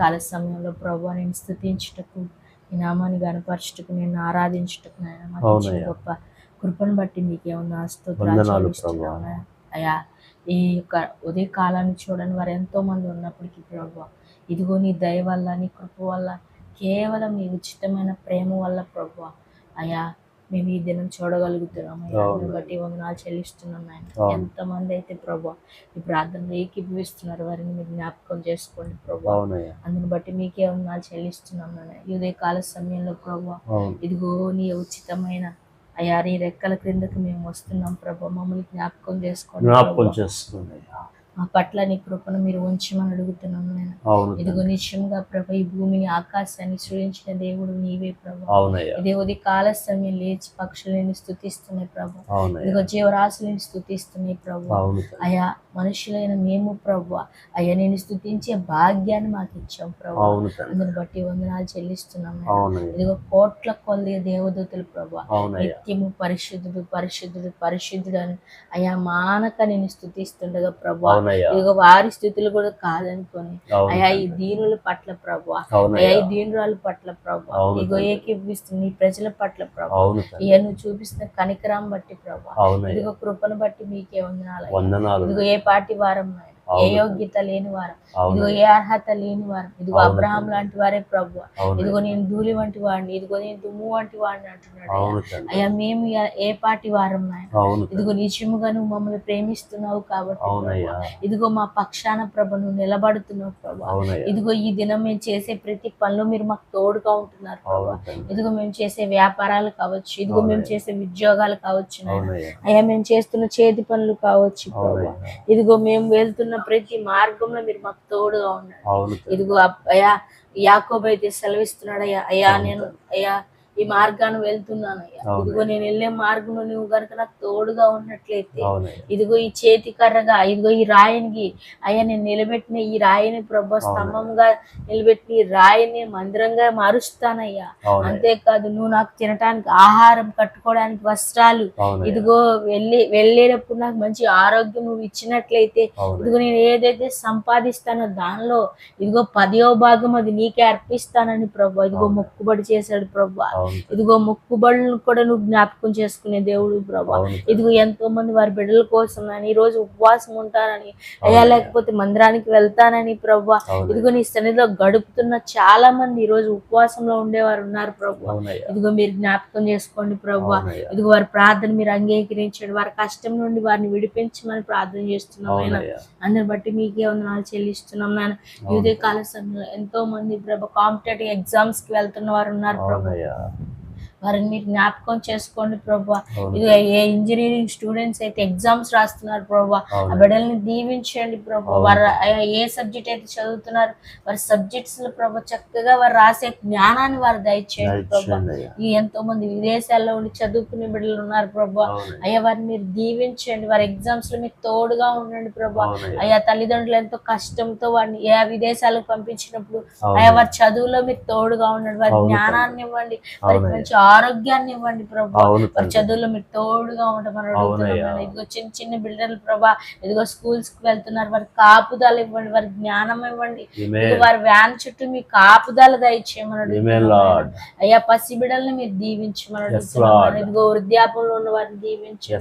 కాల సమయంలో ప్రభు నేను స్థుతించుటకు ఈ నామాన్ని గనపరచుటకు నేను ఆరాధించుటకు నాయన. గొప్ప కృపను బట్టి నీకేమన్నా స్తోత్రాలు. అయ్యా ఈ యొక్క ఉదయ కాలాన్ని చూడని వారు ఎంతో మంది ఉన్నప్పటికీ ప్రభు ఇదిగో నీ దయ వల్ల నీ కృప వల్ల కేవలం నీ ఉచితమైన ప్రేమ వల్ల ప్రభు అయ్యా మేము ఈ దినం చూడగలుగుతున్నాం. అయ్యా అవును. అందుని బట్టి వందనాలు చెల్లిస్తున్నాం ఆయన. ఎంతమంది అయితే ప్రభు ఈ ప్రార్థనలో ఏకీభవిస్తున్నారు వారిని మీరు జ్ఞాపకం చేసుకోండి ప్రభు. అందుని బట్టి మీకే వందనాలు చెల్లిస్తున్నాం నాయన. ఉదయ కాల సమయంలో ప్రభు ఇదిగో నీ ఉచితమైన అయ్యా నీ రెక్కల క్రిందకు మేము వస్తున్నాం ప్రభు. మమ్మల్ని జ్ఞాపకం చేసుకోండి జ్ఞాపకం ప్రభు. మా పట్ల నీ కృపను మీరు ఉంచమని అడుగుతున్నాం నేను ఇదిగో నిశ్చయంగా ప్రభు ఈ భూమిని ఆకాశాన్ని సృజించిన దేవుడు నీవే ప్రభు. ఇదే ఉదయ కాల సమయం లేచి పక్షులని స్థుతిస్తున్నాయి ప్రభు. ఇదిగో జీవరాశులని స్థుతిస్తున్నాయి ప్రభు. అయా మనుషులైన మేము ప్రభు అయ్యా నేను స్థుతించే భాగ్యాన్ని మాకు ఇచ్చాం ప్రభు అందుని బట్టి వందనాలు చెల్లిస్తున్నాం ఇదిగో కోట్ల కొద్ది దేవదూతలు ప్రభు నిత్యము పరిశుద్ధుడు పరిశుద్ధుడు పరిశుద్ధుడు అని అయా మానక నేను స్థుతిస్తుండగా ప్రభు ఇదిగో వారి స్థుతులు కూడా కాదనుకొని అవును అయా ఈ. దీనుల పట్ల ప్రభు అయా అవునయ్యా ఈ దీనురాల పట్ల ప్రభు ఇదిగో. ఏకీపిస్తుంది నీ ప్రజల పట్ల ప్రభు నువ్వు చూపిస్తున్న కనికరం బట్టి ప్రభు ఇదిగో కృపను బట్టి మీకే వందనాలు వందనాలు. ఇదిగో ఏ పాటి వారం ఏ. యోగ్యత లేని వారం ఇదిగో ఏ అర్హత లేని వారం ఇదిగో అబ్రహాం. లాంటి వారే ప్రభు. ఇదిగో నేను ధూళి వంటి వాడిని ఇదిగో నేను దుమ్ము వంటి వాడిని అంటున్నాడు అయ్యా. మేము ఏ- పాటి వారం. ఇదిగో నిజముగా నువ్వు మమ్మల్ని ప్రేమిస్తున్నావు కాబట్టి. ఇదిగో మా పక్షాన ప్రభు నువ్వు నిలబడుతున్నావు ప్రభు. ఇదిగో ఈ దినం మేము చేసే ప్రతి పనిలో మీరు మాకు తోడుగా ఉంటున్నారు ప్రభు. ఇదిగో మేము చేసే వ్యాపారాలు కావచ్చు ఇదిగో మేము. చేసే ఉద్యోగాలు కావచ్చు అయ్యా. మేము చేస్తున్న చేతి పనులు కావచ్చు ఇదిగో మేము వెళ్తున్న ప్రతి మార్గంలో మీరు మాకు తోడుగా తండ్రి. ఇదిగో అయ్యా యాకోబు అయితే సెలవిస్తున్నాడు అయ్యా అయ్యా నేను అయ్యా ఈ మార్గాన్ని వెళ్తున్నాను అయ్యా. ఇదిగో నేను వెళ్ళే మార్గంలో నువ్వు కనుక నాకు తోడుగా ఉన్నట్లయితే ఇదిగో ఈ చేతి కర్రగా ఇదిగో ఈ రాయిని అయ్యా నేను నిలబెట్టిన ఈ రాయిని ప్రభు స్తంభంగా నిలబెట్టిన ఈ రాయిని మందిరంగా మారుస్తానయ్యా. అంతేకాదు నువ్వు నాకు తినటానికి ఆహారం కట్టుకోవడానికి వస్త్రాలు ఇదిగో వెళ్ళి వెళ్ళేటప్పుడు నాకు మంచి ఆరోగ్యం నువ్వు ఇచ్చినట్లయితే ఇదిగో నేను ఏదైతే సంపాదిస్తానో దానిలో ఇదిగో పదో భాగం అది నీకే అర్పిస్తానని ప్రభు ఇదిగో. మొక్కుబడి చేశాడు ప్రభు. ఇదిగో మొక్కుబడులను కూడా నువ్వు జ్ఞాపకం చేసుకునే దేవుడు ప్రభు. ఇదిగో ఎంతో మంది వారి బిడ్డల కోసం అని ఈ రోజు ఉపవాసం ఉంటానని అయ్యా. లేకపోతే మందిరానికి వెళ్తానని ప్రభు. ఇదిగో నీ సన్నిధిలో గడుపుతున్న చాలా మంది ఈ రోజు ఉపవాసంలో ఉండేవారు ఉన్నారు ప్రభు. ఇదిగో మీరు జ్ఞాపకం చేసుకోండి ప్రభు. ఇదిగో వారి ప్రార్థన మీరు అంగీకరించండి. వారి కష్టం నుండి వారిని విడిపించమని ప్రార్థన చేస్తున్నాం ఆయన అందరి బట్టి మీకే వందనాలు చెల్లిస్తున్నాం నాన్న ఈ ఉదయ కాల సమయంలో ఎంతో మంది ప్రభు కాంపిటేటివ్ ఎగ్జామ్స్కి వెళ్తున్న వారు ఉన్నారు ప్రభు. వారిని మీరు జ్ఞాపకం చేసుకోండి ప్రభు. ఏ ఇంజనీరింగ్ స్టూడెంట్స్ అయితే ఎగ్జామ్స్ రాస్తున్నారు ప్రభు. ఆ బిడ్డల్ని దీవించండి ప్రభు. వారు ఏ సబ్జెక్ట్ అయితే చదువుతున్నారు వారి సబ్జెక్ట్స్లో ప్రభు చక్కగా వారు రాసే జ్ఞానాన్ని వారు దయచేయండి ప్రభు. ఎంతో మంది విదేశాల్లో ఉండి చదువుకునే బిడ్డలు ఉన్నారు ప్రభు. అయ్యా వారిని మీరు దీవించండి. వారి ఎగ్జామ్స్లో మీరు తోడుగా ఉండండి ప్రభు. అయ్యా తల్లిదండ్రులు ఎంతో కష్టంతో వారిని ఏ విదేశాలకు పంపించినప్పుడు అయ్యా వారి చదువులో మీరు తోడుగా ఉండండి. వారి జ్ఞానాన్ని ఇవ్వండి. వారికి. మంచి ఆరోగ్యాన్ని ఇవ్వండి ప్రభు. చదువులో మీరు తోడుగా ఉండమని. ఇదిగో చిన్న చిన్న బిడ్డలు ప్రభా ఇదిగో స్కూల్స్కి వెళ్తున్నారు. వారి కాపుదల ఇవ్వండి వారి జ్ఞానం ఇవ్వండి. వారి వ్యాన్ చుట్టూ మీ కాపుదల దయచేయమని. అయ్యా పసి బిడ్డల్ని మీరు దీవించమని. ఇదిగో వృద్ధాపంలో ఉన్న వారిని దీవించండి.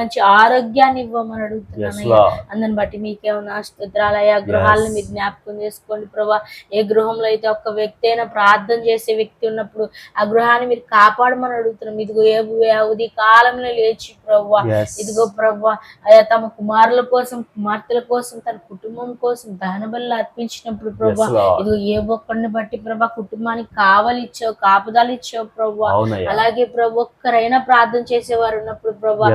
మంచి ఆరోగ్యాన్ని ఇవ్వమని అడుగుతున్నాను. అందరిని బట్టి మీకేమన్నా స్తోత్రాలయ్యా గృహాలను మీరు జ్ఞాపకం చేసుకోండి ప్రభా. ఏ గృహంలో అయితే ఒక్క వ్యక్తి అయినా ప్రార్థన చేసే వ్యక్తి ఉన్నప్పుడు ఆ గృహాన్ని మీరు కాపాడమని అడుగుతున్నాం ఇదిగో ఏ ఉదయ కాలంలో లేచి Yes. ఇదిగో ప్రభా అయ్యా తమ కుమారుల కోసం కుమార్తెల కోసం తన కుటుంబం కోసం దహన బలు అర్పించినప్పుడు ప్రభా. ఇదిగో ఏ ఒక్కడిని బట్టి ప్రభా కుటుంబానికి కావలి ఇచ్చావు కాపుదలు ఇచ్చావు అవునయ్యా అలాగే ప్రభు ఒక్కరైనా ప్రార్థన చేసేవారు ఉన్నప్పుడు ప్రభా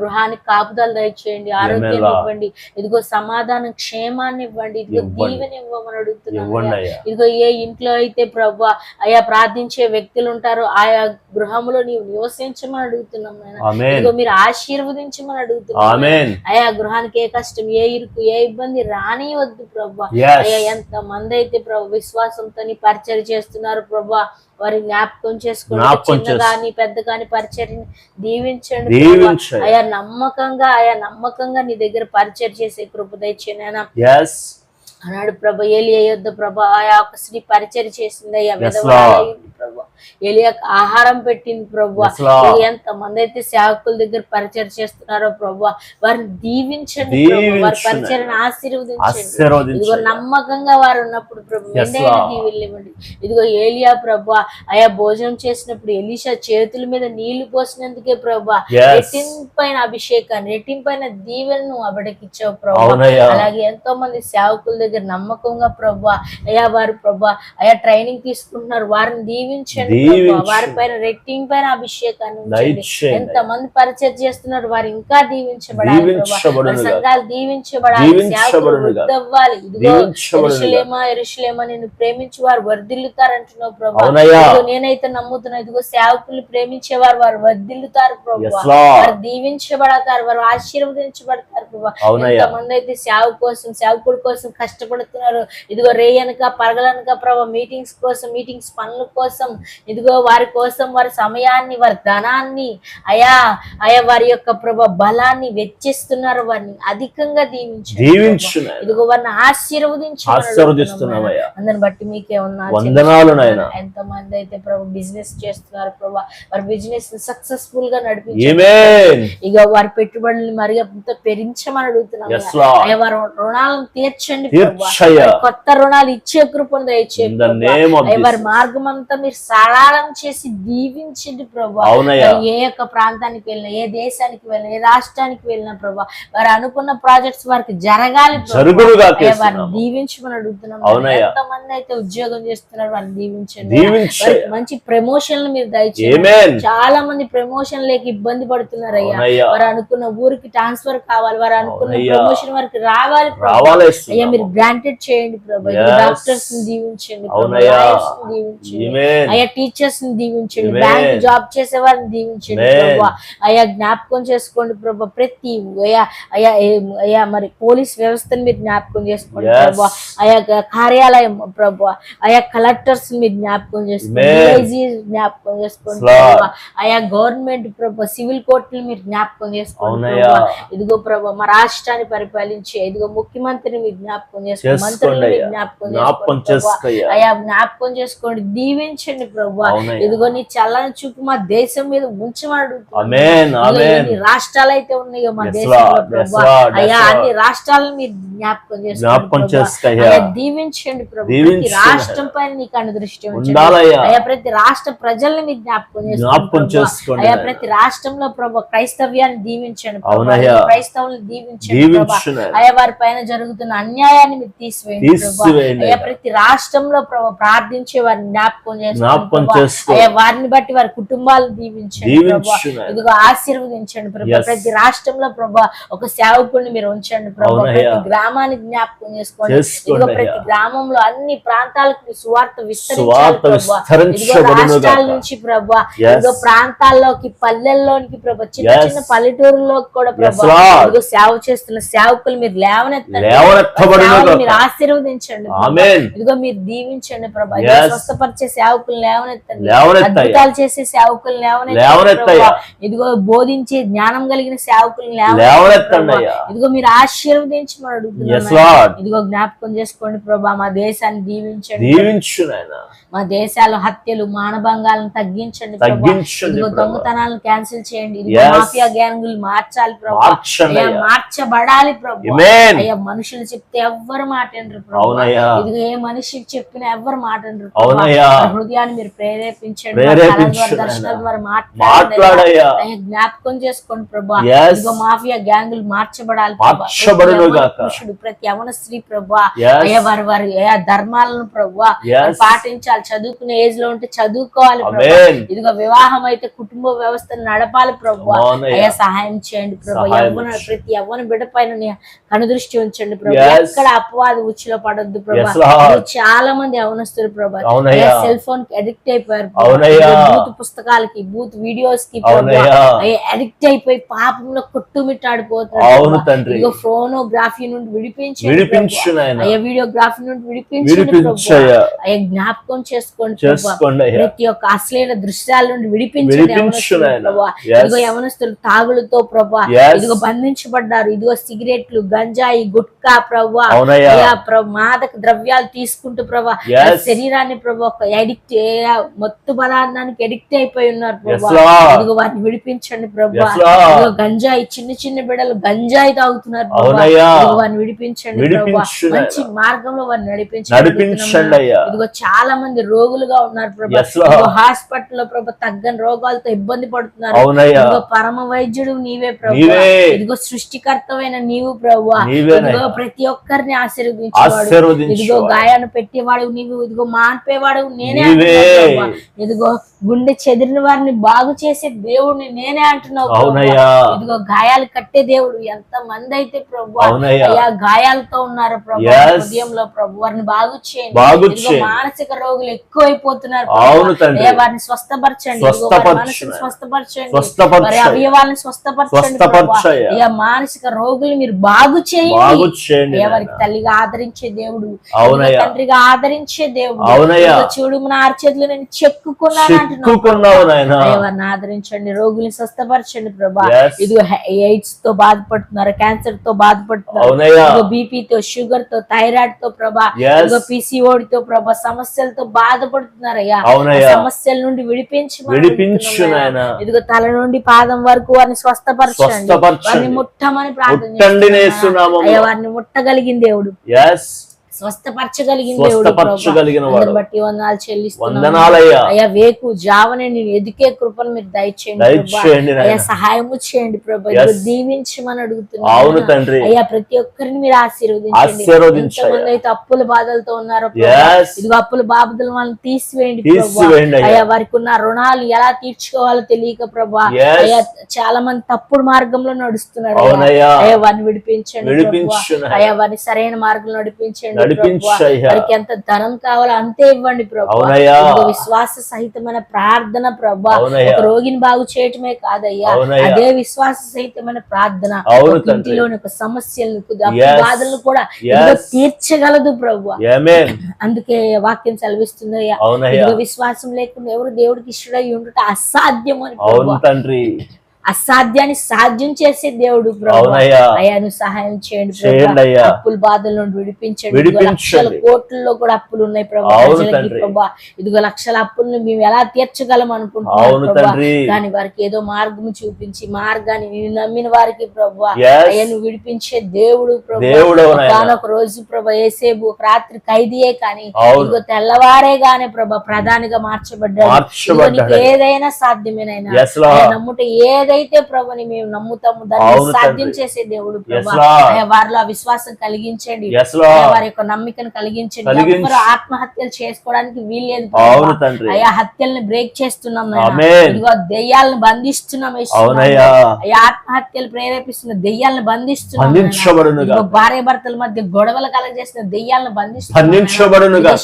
గృహానికి కాపుదలు దయచేయండి ఆరోగ్యం. ఇవ్వండి ఇదిగో సమాధానం క్షేమాన్ని ఇవ్వండి ఇదిగో. దీవెని ఇవ్వమని అడుగుతున్నాను. అయ్యా ఇదిగో ఏ ఇంట్లో అయితే ప్రభు అయా ప్రార్థించే వ్యక్తులు ఉంటారో ఆయా గృహంలో నీవు నివసించమని అడుగుతున్నాం నాయన. మీరు ఆశీర్వదించమని అడుగుతున్నాం ఆమెన్. అయా గృహానికి ఏ కష్టం ఏ ఇరుకు ఏ ఇబ్బంది రానివద్దు ప్రభు. అయ్యా ఎంత మంది అయితే ప్రభు విశ్వాసంతో పరిచయం చేస్తున్నారు ప్రభు. వారి జ్ఞాపకం చేసుకోండి. జ్ఞాపకం చిన్న గాని పెద్ద గాని పరిచయం దీవించండి. అయా నమ్మకంగా అయా నమ్మకంగా నీ దగ్గర పరిచయం చేసే కృప దయచేనైనా ఎస్ అన్నాడు ప్రభ ఏలియా యొద్ద ప్రభ ఆయా ఒక స్త్రీ పరిచయం చేసింది అయ్యా ప్రభ. ఏలియాకు ఆహారం పెట్టింది ప్రభు. ఎంత మంది అయితే సేవకుల దగ్గర పరిచయం చేస్తున్నారో ప్రభు వారిని దీవించండి ప్రభు వారి. పరిచయం ఆశీర్వదించండి. ఇదిగో నమ్మకంగా వారు ఉన్నప్పుడు ప్రభు ఇవ్వండి ఇదిగో ఏలియా ప్రభు ఆయా భోజనం చేసినప్పుడు ఎలీషా చేతుల మీద నీళ్ళు పోసినందుకే ప్రభు. రెట్టింపైన అభిషేకాన్ని రెట్టింపైన దీవెనను అబడికి ఇచ్చావు ప్రభు. అలాగే ఎంతో మంది సేవకుల దగ్గర నమ్మకంగా ప్రభా అయ్యా వారు ప్రభా అయ్యా ట్రైనింగ్ తీసుకుంటున్నారు వారిని దీవించండి. వారి పైన రెట్టింగ్ పైన అభిషేకాన్ని. ఎంత మంది పరిచయం చేస్తున్నారు వారు ఇంకా దీవించబడాలి. సంఘాలు దీవించబడాలి దీవించబడును సేవకులు గాక. వృద్ధవ్వాలి ఇదిగో దీవించబడును గాక. ఎరుషలేమా ఎరుషలేమా నేను ప్రేమించి వారు వర్ధిల్లుతారంటున్నావు ప్రభా నేనైతే నమ్ముతున్నా ఇదిగో సేవకులు ప్రేమించేవారు వారు వర్ధిల్లుతారు ప్రభా. వారు దీవించబడతారు వారు ఆశీర్వదించబడతారు ప్రభా అవునయ్యా ఎంతమంది అయితే సేవ కోసం సేవకుడి కోసం కష్టపడుతున్నారు. ఇదిగో రేయనక పరగలనక ప్రభా మీటింగ్స్ కోసం మీటింగ్స్ పనుల కోసం ఇదిగో వారి కోసం వారి సమయాన్ని వారి ధనాన్ని అయా అయా వారి యొక్క ప్రభా బలాన్ని వెచ్చిస్తున్నారు వారిని అధికంగా దీవించు. ఇదిగో వారిని ఆశీర్వదించు ఆశీర్వదిస్తున్నామయ్యా అందరిని బట్టి మీకేమన్నా వందనాలు నాయనా. ఎంతమంది అయితే ప్రభు బిజినెస్ చేస్తున్నారు ప్రభా వారి బిజినెస్ సక్సెస్ఫుల్గా నడిపించారు ఇక వారి పెట్టుబడులు మరి అంత పెరించమని అడుగుతున్నాం వారి రుణాలను తీర్చండి కొత్త రుణాలు ఇచ్చే కృపను దయచేయండి In the ప్రభా. name of అయ్యా, వారి Jesus. మార్గం అంతా మీరు సరళం చేసి దీవించండి ప్రభా. ఏ యొక్క ప్రాంతానికి వెళ్ళినా ఏ దేశానికి వెళ్ళినా ఏ రాష్ట్రానికి వెళ్ళినా ప్రభా వారు అనుకున్న ప్రాజెక్ట్స్ వారికి జరగాలి వారిని. దీవించమని అడుగుతున్నాం. ఎంతమంది అయితే ఉద్యోగం చేస్తున్నారు వారిని దీవించండి. మంచి ప్రమోషన్లు మీరు దయచేయండి. చాలా మంది ప్రమోషన్ లేక ఇబ్బంది పడుతున్నారు అయ్యా వారు అనుకున్న ఊరికి ట్రాన్స్ఫర్ కావాలి. వారు అనుకున్న. ప్రమోషన్ వారికి. రావాలా అయ్యా మీరు గ్రాంటెడ్ చేయండి ప్రభా. డాక్టర్స్ని దీవించండి దీవించండి. అయ్యా టీచర్స్ని దీవించండి. బ్యాంక్ జాబ్ చేసే వారిని దీవించండి. ప్రభా. అయ్యా జ్ఞాపకం చేసుకోండి ప్రభా. ప్రతి అయ్యా అయ్యా ఏ- అయ్యా మరి పోలీస్ వ్యవస్థను మీరు జ్ఞాపకం చేసుకోండి. ప్రభా. అయా కార్యాలయం ప్రభా. అయా కలెక్టర్స్ మీరు జ్ఞాపకం చేసుకోండి. జ్ఞాపకం చేసుకోండి అయా గవర్నమెంట్ ప్రభా సివిల్ కోర్టులు మీరు జ్ఞాపకం చేసుకోండి ఇదిగో ప్రభా మా రాష్ట్రాన్ని పరిపాలించే ఇదిగో ముఖ్యమంత్రిని మీరు జ్ఞాపకం చేసుకోండి. జ్ఞాపకం చేసుకోండి అయ్యా జ్ఞాపకం చేసుకోండి. దీవించండి ప్రభా. ఇదిగో నీ చల్లని చూపు మా దేశం మీద ఎన్ని రాష్ట్రాలు అయితే ఉన్నాయో మా దేశంలో అయ్యా. అన్ని రాష్ట్రాలను మీరు జ్ఞాపకం చేసుకోండి దీవించండి ప్రభు. రాష్ట్రం పైన నీకు అనుదృష్టి అయ్యా ప్రతి రాష్ట్ర ప్రజల్ని మీరు జ్ఞాపకం చేసుకోండి అయ్యా. ప్రతి రాష్ట్రంలో ప్రభు క్రైస్తవ్యాన్ని దీవించండి. క్రైస్తవుల్ని దీవించండి. అయ్యా వారి పైన జరుగుతున్న అన్యాయాన్ని మీరు తీసివేయండి ప్రతి రాష్ట్రంలో ప్రభు ప్రార్థించే వారిని జ్ఞాపకం అయ్యా వారిని బట్టి వారి కుటుంబాలను దీవించండి. ఇదిగో ఆశీర్వదించండి ప్రభా. ప్రతి రాష్ట్రంలో ప్రభా ఒక సేవకుడిని మీరు ఉంచండి ప్రభా. ప్రతి గ్రామాన్ని జ్ఞాపకం చేసుకోండి ఇదిగో ప్రతి. గ్రామంలో అన్ని ప్రాంతాలకు సువార్త విస్తరించాలి రాష్ట్రాల. నుంచి ప్రభా. ఇదిగో ప్రాంతాల్లోకి పల్లెల్లోనికి ప్రభా చిన్న. చిన్న పల్లెటూరులోకి కూడా ప్రభా. ఇదిగో సేవ చేస్తున్న సేవకులు మీరు లేవనెత్తండి. మీరు ఆశీర్వదించండి ఇదిగో మీరు దీవించండి ప్రభా. స్వస్థపరిచే సేవకులు లేవనెత్తండి. అద్భుతాలు చేసే సేవకులు లేవనెత్తండి. ఇదిగో బోధించే జ్ఞానం కలిగిన సేవకులు లేవనెత్తండి. ఇదిగో మీరు ఆశీర్వదించమని Lord. ఇదిగో జ్ఞాపకం చేసుకోండి ప్రభా. మా దేశాన్ని దీవించండి దీవించు మా దేశాల హత్యలు మానభంగాలను తగ్గించండి. దొంగతనాలను క్యాన్సిల్ చేయండి. మాఫియా గ్యాంగులు మార్చాలి ప్రభా. మార్చబడాలి ప్రభు. అయ్యా మనుషులు చెప్తే ఎవ్వరు మాటండ్రు ప్రభు. ఇదిగో ఏ మనిషికి చెప్పినా ఎవ్వరు మాటండ్రు. హృదయాన్ని మీరు ప్రేరేపించండి ప్రేరేపించు కళల ద్వారా, అయ్యా జ్ఞాపకం చేసుకోండి ప్రభా. ఇదిగో మాఫియా గ్యాంగులు మార్చబడాలి. పురుషుడు ప్రతి యవన స్త్రీ ప్రభా. అయ్యా వారి వారి ధర్మాలను ప్రభా Yes. పాటించాలి చదువుకునే ఏజ్లో ఉంటే చదువుకోవాలి. ఇదిగో వివాహం అయితే కుటుంబ వ్యవస్థను నడపాలి ప్రభా. అయ్యా సహాయం చేయండి ప్రభా. యవ్వన. ప్రతి యవ్వన బిడ్డ పైన కనుదృష్టి ఉంచండి ప్రభా. ఎక్కడ అపవాద ఉచ్చులో పడొద్దు ప్రభా. చాలా మంది యవనస్తులు ప్రభా. సెల్ ఫోన్కి అడిక్ట్ అయిపోయారు బూత్ పుస్తకాలకి బూత్ వీడియోస్కి అడిక్ట్ అయిపోయి పాపంలో కొట్టుమిట్టాడిపోతున్నారు ఇదిగో ఫోనోగ్రఫీ నుండి విడిపించండి విడిపించు. నాయన. అయ్యా వీడియోగ్రఫీ నుండి. విడిపించయ్యా అయ్యా జ్ఞాపకం చేసుకోండి ప్రతి ఒక్క అశ్లీల దృశ్యాల నుండి విడిపించండి విడిపించు యవనస్తులు. ఇదిగో తాగులతో ప్రభా. ఇదిగో బంధించబడ్డారు. ఇదిగో సిగరెట్లు గంజాయి గుట్కా ప్రభా. మాదక ద్రవ్యాలు తీసుకుంటూ ప్రభా. శరీరాన్ని ప్రభు ఒక ఎడిక్ట్ మొత్తం పదార్థానికి ఎడిక్ట్ అయిపోయి ఉన్నారు ప్రభా. ఇదిగో వాటిని విడిపించండి ప్రభు. ఇదిగో గంజాయి చిన్న చిన్న బిడ్డలు గంజాయి తాగుతున్నారు వారిని విడిపించండి ప్రభా. మంచి మార్గంలో వారిని నడిపించండి ఇదిగో చాలా మంది రోగులుగా ఉన్నారు ప్రభా. Yes, Lord. ఇదిగో హాస్పిటల్లో ప్రభా తగ్గని రోగాలతో ఇబ్బంది పడుతున్నారు. ఇదిగో పరమ వైద్యుడు నీవే ప్రభు. ఇదిగో సృష్టికర్తమైన నీవు ప్రభు. ఇదిగో ప్రతి ఒక్కరిని ఆశీర్వదించేవాడు. ఆశీర్వదించు ఇదిగో గాయాన్ని పెట్టేవాడు నీవు ఇదిగో మాన్పేవాడు నేనే. ఇదిగో గుండె చెదిరిన వారిని బాగు చేసే దేవుడిని నేనే అంటున్నావు ఇదిగో గాయాలు కట్టే దేవుడు ఎంత మంది అయితే ప్రభు. అయ్యా గాయాలతో ఉన్నారు ప్రభు. హృదయంలో ప్రభు వారిని బాగు చేయండి. బాగు ఇదిగో చేయండి. మానసిక రోగులు ఎక్కువైపోతున్నారు ప్రభు. అవును తండ్రి. అయ్యా వారిని స్వస్థపరచండి. అవయవాలను మానసిక రోగులు మీరు బాగు చేయండి. చేయండి అయ్యా వారికి నాయనా. తల్లిగా ఆదరించే దేవుడు తండ్రిగా ఆదరించే దేవుడు అవునయ్యా. చూడు మన ఆర్చేతులు నేను చెక్కుకున్నాను ఆదరించండి రోగుల్ని స్వస్థపరచండి ప్రభా. ఇదిగో ఎయిడ్స్తో బాధపడుతున్నారు క్యాన్సర్తో బాధపడుతున్నారు. అవునయ్యా. ఇదిగో బీపీ తో షుగర్తో థైరాయిడ్తో ప్రభా. పిసిఓడి తో ప్రభా సమస్యలతో బాధపడుతున్నారయ్యా. సమస్యల నుండి విడిపించి విడిపించు ఇదిగో తల నుండి పాదం వరకు వారిని స్వస్థపరచండి. వారిని ముట్టమని ప్రార్థన వారిని ముట్టగలిగిన దేవుడు. స్వస్థపరచగలిగిన. స్వస్థపరచగలిగిన వాడు. బట్టి వందనాలు చెల్లిస్తున్నాను వందనాలయ్యా. అయ్యా వేకు జావనే నేను ఎదికే కృపను మీరు దయచేయండి అయ్యా సహాయము చేయండి ప్రభా. దీవించమని అవును అడుగుతున్నాను తండ్రి. అయ్యా ప్రతి ఒక్కరిని మీరు ఆశీర్వదించండి. అయితే అప్పుల బాధలతో ఉన్నారో. ఇదిగో అప్పుల బాధలు వాళ్ళని తీసివేయండి అయ్యా. వారికి ఉన్న రుణాలు ఎలా తీర్చుకోవాలో తెలియక ప్రభా. అయ్యా చాలా మంది తప్పుడు మార్గంలో నడుస్తున్నారు అయ్యా. వారిని విడిపించండి. అయ్యా వారిని సరైన మార్గంలో నడిపించండి వారికి ఎంత ధనం కావాలో అంతే ఇవ్వండి ప్రభా అవునయ్యా. ఇదిగో విశ్వాస సహితమైన ప్రార్థన ప్రభా అవునయ్యా. ఒక రోగిని బాగు చేయటమే కాదయ్యా. అదే విశ్వాస సహితమైన ప్రార్థన. ఇంటిలోని ఒక సమస్యలను. బాధలను కూడా తీర్చగలదు ప్రభు అందుకే వాక్యం సెలవిస్తుందయ్యా. విశ్వాసం లేకుండా ఎవరు దేవుడికి ఇష్టడై ఉండుట అసాధ్యం అని తండ్రి. అసాధ్యాన్ని సాధ్యం చేసే దేవుడు ప్రభు. అవునయ్యా. అయ్యా నువ్వు సహాయం చేయండి అప్పుల బాధల నుండి విడిపించండి. లక్షల కోట్లలో కూడా అప్పులు ఉన్నాయి ప్రభు. ఇదిగో లక్షల అప్పులను మేము ఎలా తీర్చగలం అనుకుంటున్నాం కానీ వారికి ఏదో మార్గం చూపించి మార్గాన్ని నిన్ను నమ్మిన వారికి ప్రభు. Yes. అయ్యా నువ్వు విడిపించే దేవుడు ప్రభు. దేవుడు నాయనా. ఒక రోజు ప్రభా ఏసేపు ఒక రాత్రి ఖైదీయే కానీ ఇదిగో తెల్లవారే గానే ప్రభా ప్రధానిగా మార్చబడ్డాడు. ఏదైనా సాధ్యమేనైనా. నమ్ముట ఏదైతే ప్రభుని మేము నమ్ముతాము దాన్ని అవును సాధ్యం తండ్రి. చేసే దేవుడు వారిలో విశ్వాసం కలిగించండి. వారి యొక్క నమ్మికను కలిగించండి. ఎవరు ఆత్మహత్యలు చేసుకోవడానికి వీల్లేదు అయ్యా హత్యల్ని బ్రేక్ చేస్తున్నాం ఇదిగో దెయ్యాలను బంధిస్తున్నాం అయ్యా ఆత్మహత్యలు ప్రేరేపిస్తున్న దెయ్యాలను బంధిస్తున్నాం భార్య భర్తల మధ్య గొడవలు కలగజేసిన దెయ్యాలను బంధిస్తున్నాం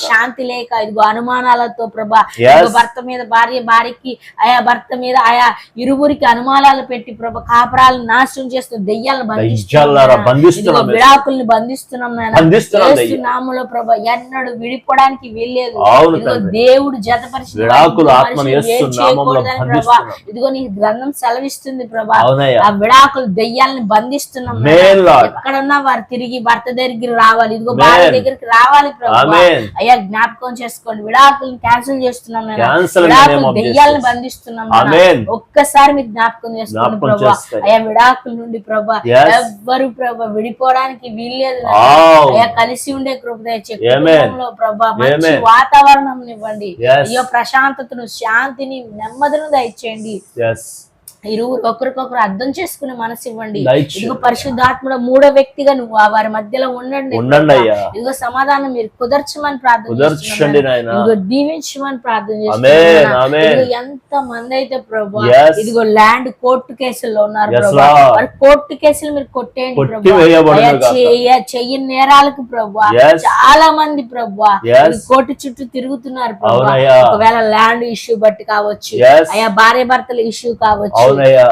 శాంతి లేక ఇదిగో అనుమానాలతో ప్రభా. భర్త మీద భార్య భార్యకి ఆయా భర్త మీద ఆయా ఇరువురికి అనుమానాలు పెట్టి ప్రభా కాపరాలను నాశనం చేస్తున్న దెయ్యాలను బంధిస్తున్నాం విడాకుల్ని బంధిస్తున్నాం ప్రభా ఎన్నడు విడిపోవడానికి వీల్లేదు. దేవుడు బంధిస్తున్నాం. ఇదిగో నీ గ్రంథం సెలవిస్తుంది ప్రభా. ఆ విడాకులు దెయ్యాలను బంధిస్తున్నాం ఎక్కడున్నా వారు తిరిగి భర్త దగ్గరికి రావాలి. ఇదిగో. భార్య దగ్గరికి రావాలి ప్రభా. అయ్యా జ్ఞాపకం చేసుకోండి. విడాకులను క్యాన్సిల్ చేస్తున్నాం విడాకులు దెయ్యాలను బంధిస్తున్నాం ఒక్కసారి మీరు జ్ఞాపకం చేసుకోండి జ్ఞాపకం ప్రభా చేసుకోండి అయ్యా విడాకుల నుండి ప్రభా. ఎవ్వరు ప్రభా విడిపోవడానికి వీల్లేదు అయ్యా కలిసి ఉండే కృప దయచే Amen. కుటుంబంలో ప్రభా మంచి. వాతావరణం ఇవ్వండి. అయ్యో ప్రశాంతతను శాంతిని నెమ్మదిని దయచేయండి. ఇరువురు ఒకరికొకరు అర్థం చేసుకునే మనసు ఇవ్వండి. ఇదిగో పరిశుద్ధాత్ముడు మూడో వ్యక్తిగా నువ్వు ఆ వారి మధ్యలో ఉండండి. ఇదిగో సమాధానం మీరు కుదర్చమని ప్రార్థన ఇదిగో దీవించమని ప్రార్థన ఆమేన్ చేస్తున్నాం ఆమేన్. ఇదిగో ఎంత మంది అయితే ప్రభు. ఇదిగో ల్యాండ్ కోర్టు కేసుల్లో ఉన్నారు ప్రభు. కోర్టు కేసులు మీరు కొట్టేయండి కొట్టి ప్రభు. చెయ్యి నేరాలకు ప్రభు. చాలా మంది ప్రభు. కోర్టు చుట్టూ తిరుగుతున్నారు ప్రభు. ఒకవేళ ల్యాండ్ ఇష్యూ బట్టి కావచ్చు అయ్యా భార్య భర్తల ఇష్యూ కావచ్చు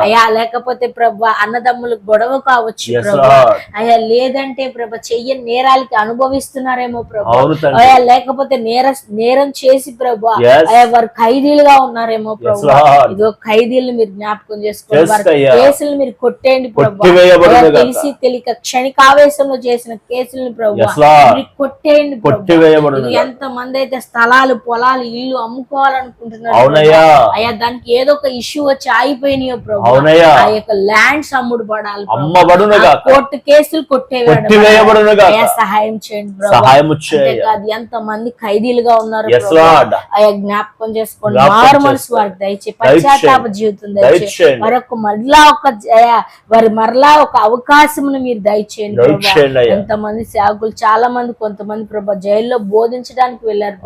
అయ్యా లేకపోతే ప్రభా అన్నదమ్ములు గొడవ కావచ్చు ప్రభా. అయ్యా లేదంటే ప్రభా చెయ్యని నేరాలకి అనుభవిస్తున్నారేమో ప్రభా. అయ్యా లేకపోతే నేర నేరం చేసి ప్రభా అయ్యా వారు ఖైదీలుగా ఉన్నారేమో ప్రభా. ఇదో ఖైదీలను మీరు జ్ఞాపకం చేసుకోండి. Yes, వారి అయ్యా. కేసులు మీరు కొట్టేయండి ప్రభా. తెలిసి తెలియక క్షణికావేశంలో చేసిన కేసులను ప్రభా. కొట్టేయండి ప్రభా. ఎంత మంది అయితే స్థలాలు పొలాలు ఇల్లు అమ్ముకోవాలనుకుంటున్నారు. అయ్యా దానికి ఏదో ఒక ఇష్యూ వచ్చి ఆగిపోయినాయో అవునయ్యా. ఆ యొక్క ల్యాండ్స్ అమ్ముడు పడాలి ప్రభా. అమ్మబడును ఆ గాక కోర్టు కేసులు కొట్టేవాడు కొట్టివేయబడును గాక అయ్యా సహాయం చేయండి సహాయం ఎంత మంది ఖైదీలుగా ఉన్నారు అయ్యా జ్ఞాపకం చేసుకోండి. మారు మనసు. వారికి దయచే పశ్చాత్తాప జీవితం దయచే దయచేయండి. మరొక మరలా ఒక వారి మరలా ఒక అవకాశమును మీరు దయచేయండి అయ్యా. ఎంతమంది సేవకులు చాలా మంది కొంతమంది ప్రభా జైల్లో బోధించడానికి వెళ్ళారు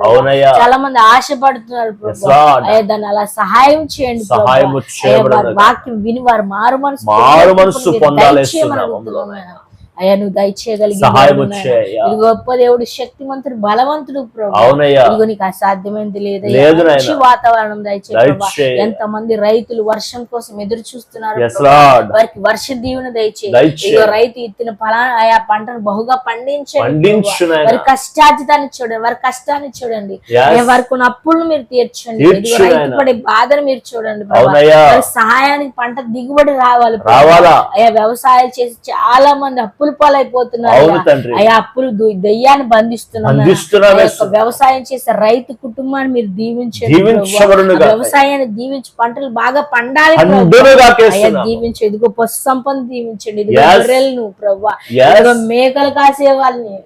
చాలా మంది ఆశపడుతున్నారు ప్రభా. దాన్ని అలా సహాయం చేయండి వాక్యం విని వారు మారు మనసు మారు మనసు పొందాలి అయ్యా నువ్వు దయచేయగలిగి గొప్ప దేవుడు శక్తిమంతుడు బలవంతుడు ప్రభా. నీకు అసాధ్యమైనది లేదు. మంచి వాతావరణం దయచేయ ఎంత మంది రైతులు వర్షం కోసం ఎదురు చూస్తున్నారు వారికి వర్ష దీవెన దయచేయి. రైతు ఇత్తిన ఫలానా ఆయా పంటను బహుగా పండించండి వారి కష్టార్జితాన్ని చూడండి వారి కష్టాన్ని చూడండి. వారికి ఉన్న అప్పులను మీరు తీర్చండి. రైతు. పడే బాధను మీరు చూడండి సహాయానికి పంట దిగుబడి. రావాలా అయ్యా వ్యవసాయాలు చేసి చాలా మంది అప్పులు పాలైపోతున్నారు అవును అయ్యా. అయ్యా అప్పులు దెయ్యాన్ని బంధిస్తున్నారు వ్యవసాయం చేసే రైతు కుటుంబాన్ని మీరు దీవించండి దీవించబడును వ్యవసాయాన్ని దీవించి పంటలు బాగా పండాలి అయ్యా దీవించు. ఇదిగో పశు సంపద దీవించండి. ఇదిగో. గొర్రెలను. ఇదిగో మేకలు కాసే వాళ్ళని.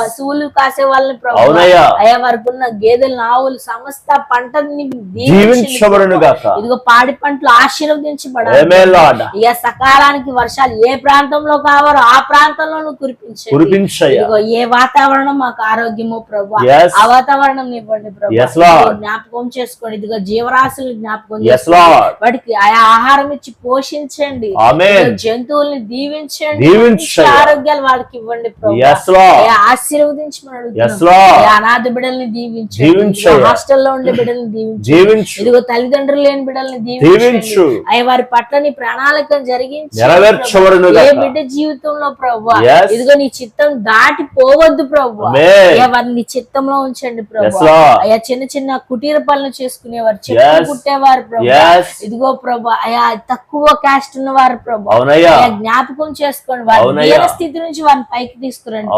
పశువులు కాసే వాళ్ళని అవునయ్యా. అయ్యా వారికి ఉన్న గేదెలు ఆవులు సమస్త పంటని గాక ఇదిగో పాడి పంటలు ఆశీర్వదించబడాలి ఇక సకాలానికి వర్షాలు ఏ ప్రాంతంలో కావాలో ఆ ప్రాంతంలో కురిపించండి. కురిపించయ్యా. ఇదిగో ఏ వాతావరణం మాకు ఆరోగ్యమో ప్రభు. ఆ వాతావరణం ఇవ్వండి ప్రభు. జ్ఞాపకం చేసుకోండి. ఇదిగో జీవరాశులు జ్ఞాపకం వాటికి ఆయా ఆహారం ఇచ్చి పోషించండి. జంతువుల్ని దీవించండి. ఆరోగ్యాలు వాళ్ళకి ఇవ్వండి ప్రభు. ఆశీర్వదించమని అయ్యా, అనాథ బిడ్డల్ని దీవించండి. హాస్టల్లో ఉండే బిడ్డల్ని దీవించండి. జీవించు ఇదిగో తల్లిదండ్రులు లేని బిడ్డల్ని దీవించు. అయ్యా వారి పట్ల నీ ప్రణాళిక జరిగించి నెరవేర్చబడును ఏ బిడ్డ జీవితంలో ప్రభు Yes. ఇదిగో నీ చిత్తం దాటి పోవద్దు ప్రభు అయ్యా వారిని నీ చిత్తంలో ఉంచండి ప్రభు అయ్యా చిన్న చిన్న కుటీర పనులు చేసుకునేవారు చెట్లు. కుట్టేవారు ప్రభు ఇదిగో ప్రభు అయ్యా తక్కువ క్యాస్ట్ ఉన్నవారు ప్రభు అవునయ్యా. అయ్యా జ్ఞాపకం చేసుకోండి వారి స్థితి నుంచి వారిని పైకి తీసుకురండి.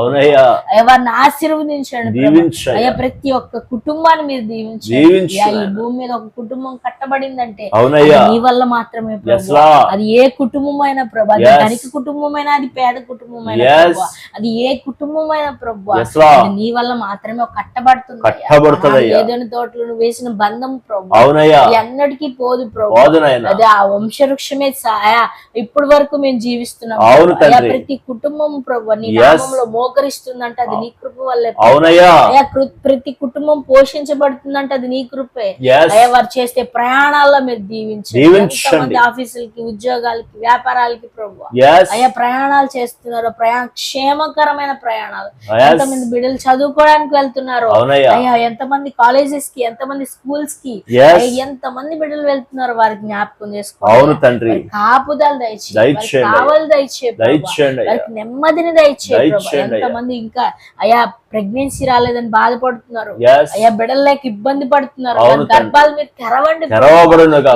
అయ్యా వారిని ఆశీర్వదించండి ప్రభు. అయ్యా ప్రతి ఒక్క కుటుంబాన్ని మీరు దీవించండి. ఈ. భూమి మీద ఒక కుటుంబం కట్టబడిందంటే నీ వల్ల మాత్రమే ప్రభు అది ఏ కుటుంబమైన ప్రభు అది. ధనిక కుటుంబమైనా అది పేద కుటుంబమైన అది ఏ కుటుంబమైన ప్రభు? నీ వల్ల మాత్రమే కట్టబడుతుంది కట్టబడుతుందయ్యా. ఏదైనా తోటలో నువ్వు వేసిన బంధం ప్రభు. అవునయ్యా. అది అన్నటికీ పోదు ప్రభు. అది ఆ వంశవృక్షమే సాయా ఇప్పటి వరకు మేము జీవిస్తున్నాం. ప్రతి కుటుంబం ప్రభు నీ Yes. నామంలో మోకరిస్తుందంటే అది నీ కృప వల్లే. అవునయ్యా. ప్రతి కుటుంబం పోషించబడుతుందంటే అది నీ కృపే. అయ్యా వారు చేసే ప్రయాణాల్లో మీరు దీవించండి. ఎంతమంది ఆఫీసులకి ఉద్యోగాలకి వ్యాపారాలకి ప్రభు. అయ్యా ప్రయాణాలు చేస్తున్నారు ప్రయాణ క్షేమకరమైన ప్రయాణాలు. ఎంతమంది బిడ్డలు చదువుకోవడానికి వెళ్తున్నారు? అయ్యా ఎంతమంది కాలేజెస్కి ఎంతమంది స్కూల్స్కి ఎంతమంది బిడ్డలు వెళ్తున్నారు వారికి జ్ఞాపకం చేసుకోవాలి తండ్రి. కాపుదల దయచే దయచేయండి. కావాలి. దయచేయండి వారికి నెమ్మదిని. దయచేయండి. ఎంతమంది ఇంకా అయ్యా ప్రెగ్నెన్సీ రాలేదని బాధపడుతున్నారు. అయ్యా బిడ్డలు లేక ఇబ్బంది పడుతున్నారు. గర్భాలు మీరు తెరవండి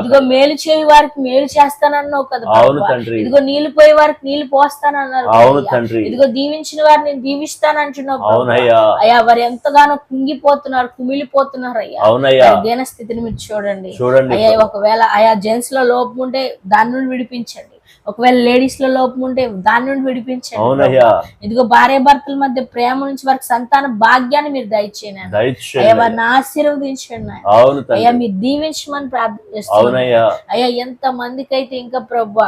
ఇదిగో మేలు చేయి వారికి మేలు చేస్తానన్నావు కదా ఇదిగో నీళ్ళు పోయే వారికి నీళ్ళు పోస్తానన్నారు ఇదిగో దీవించిన వారిని నేను ప్రభు. అవునయ్యా. అయ్యా వారు ఎంతగానో కుంగిపోతున్నారు కుమిలిపోతున్నారు అయ్యా. దీన స్థితిని మీరు చూడండి. చూడండి. అయ్యా ఒకవేళ ఆయా జెంట్స్లో లోపం ఉంటే దాని నుండి విడిపించండి. ఒకవేళ లేడీస్లో లోపం ఉంటే దాని నుండి విడిపించండి ఇదిగో భార్య భర్తల మధ్య ప్రేమ నుంచి వారికి సంతాన భాగ్యాన్ని మీరు దయచేయండి అయ్యా వారిని ఆశీర్వదించండి అయ్యా మీరు దీవించమని ప్రార్థన అవునయ్యా. అయ్యా ఎంత మందికి అయితే ఇంకా ప్రభు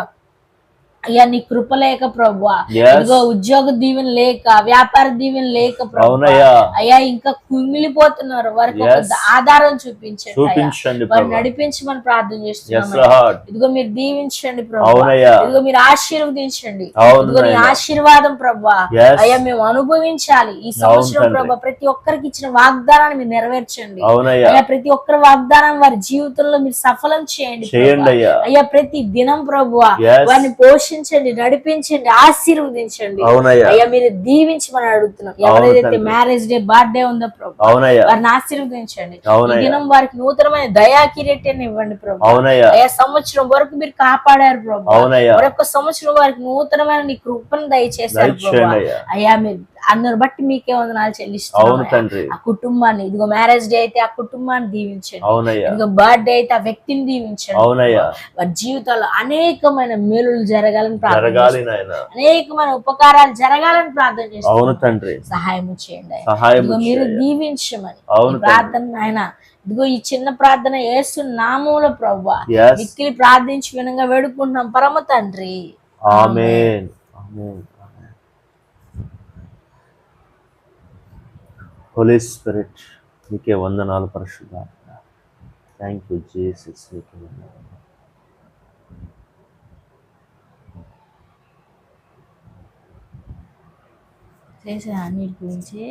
అయ్యా నీ కృప లేక ప్రభా. ఇదిగో ఉద్యోగ దీవెన లేక వ్యాపార దీవెన లేక ప్రభా. అయ్యా ఇంకా కుమిలిపోతున్నారు. వారికి. ఆధారం చూపించండి ప్రభా. నడిపించమని ప్రార్థన చేస్తున్నాం ఇదిగో మీరు దీవించండి ప్రభా. ఇదిగో మీరు ఆశీర్వదించండి. ఇదిగో నీ. ఆశీర్వాదం ప్రభా. అయ్యా మేము అనుభవించాలి. ఈ సంవత్సరం. ప్రభా ప్రతి ఒక్కరికి ఇచ్చిన వాగ్దానాన్ని మీరు నెరవేర్చండి. అయ్యా ప్రతి ఒక్కరి వాగ్దానం వారి జీవితంలో మీరు సఫలం చేయండి. అయ్యా. ప్రతి దినం ప్రభు. వారిని పోషించండి నడిపించండి ఆశీర్వదించండి. అవునయ్యా. అయ్యా మీరు దీవించమని అడుగుతున్నాం. ఎవరైతే మ్యారేజ్ డే బర్త్డే ఉందో ప్రభు వారిని ఆశీర్వదించండి. దినం వారికి నూతనమైన దయా కిరీటాన్ని ఇవ్వండి ప్రభు. అవునయ్యా. అయ్యా సంవత్సరం వరకు మీరు కాపాడారు ప్రభు. అవునయ్యా. మరొక సంవత్సరం వారికి నూతనమైన నీ కృపను దయచేశారు ప్రభు. అయ్యా మీరు అందరు బట్టి మీకే వందనాలు తండ్రి. ఆ కుటుంబాన్ని ఇదిగో మ్యారేజ్ డే అయితే ఆ కుటుంబాన్ని దీవించండి. ఇదిగో బర్త్డే అయితే ఆ వ్యక్తిని దీవించండి. వారి జీవితాల్లో అనేకమైన మేలులు జరగాలని ప్రార్థన అనేకమైన ఉపకారాలు జరగాలని ప్రార్థన తండ్రి. సహాయం చేయండి మీరు. దీవించమని. ప్రార్థన ఆయన ఇదిగో ఈ చిన్న ప్రార్థన యేసు నామూల ప్రభు ఎస్ మిక్కిలి ప్రార్థించి వినంగా వేడుకుంటున్నాం. పరమ తండ్రి. ఆమేన్ ఆమేన్ హోలీ స్పిరిట్ నీకే వందనాలు పరిశుద్ధ. థ్యాంక్ యూ జీసస్ నీకే వందనాలు. చేసే అన్నిటి గురించి.